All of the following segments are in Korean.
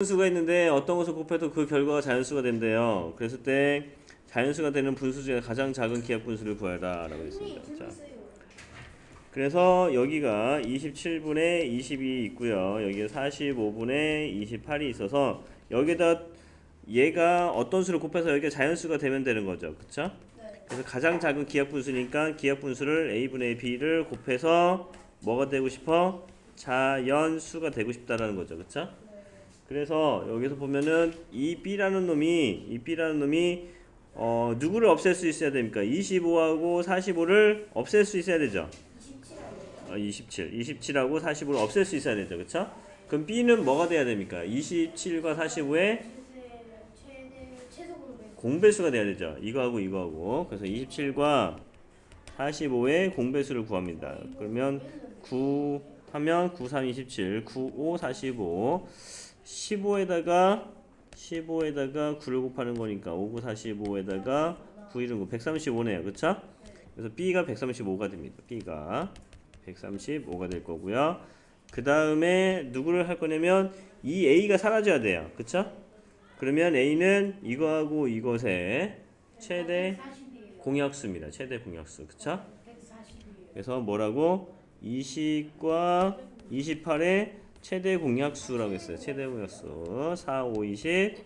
분수가 있는데 어떤 것을 곱해도 그 결과가 자연수가 된대요. 그랬을 때 자연수가 되는 분수 중에 가장 작은 기하 분수를 구하라 라고 했습니다. 자, 그래서 여기가 27분의 22 있고요. 여기에 45분의 28이 있어서 여기다 얘가 어떤 수를 곱해서 여기가 자연수가 되면 되는 거죠. 그쵸? 그래서 가장 작은 기하 분수니까 기하 분수를 a분의 b를 곱해서 뭐가 되고 싶어? 자연수가 되고 싶다라는 거죠. 그쵸? 그래서 여기서 보면은 이 b라는 놈이 이 b라는 놈이 어 누구를 없앨 수 있어야 됩니까? 25하고 45를 없앨 수 있어야 되죠. 27 어, 27, 27하고 45를 없앨 수 있어야 되죠, 그렇죠? 그럼 b는 뭐가 돼야 됩니까? 27과 45의 최대 최소로 몇 공배수가 돼야 되죠. 이거하고 이거하고. 그래서 27과 45의 공배수를 구합니다. 그러면 9 하면 9, 3, 27, 9, 5, 45. 15에다가 15에다가 9를 곱하는 거니까 5, 9, 45에다가 9, 1은 9, 135네요. 그쵸? 그래서 B가 135가 됩니다. B가 135가 될 거고요. 그 다음에 누구를 할 거냐면 이 A가 사라져야 돼요. 그쵸? 그러면 A는 이거하고 이것의 최대 40이에요. 공약수입니다. 최대 공약수. 그쵸? 140이에요. 그래서 뭐라고? 20과 28의 최대 공약수라고 했어요. 최대 공약수. 4, 5, 20,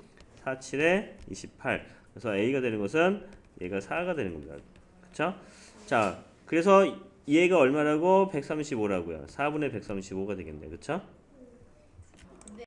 4, 7에 28. 그래서 A가 되는 것은 얘가 4가 되는 겁니다. 그쵸? 자, 그래서 얘가 얼마라고? 135라고요. 4분의 135가 되겠네요. 그쵸?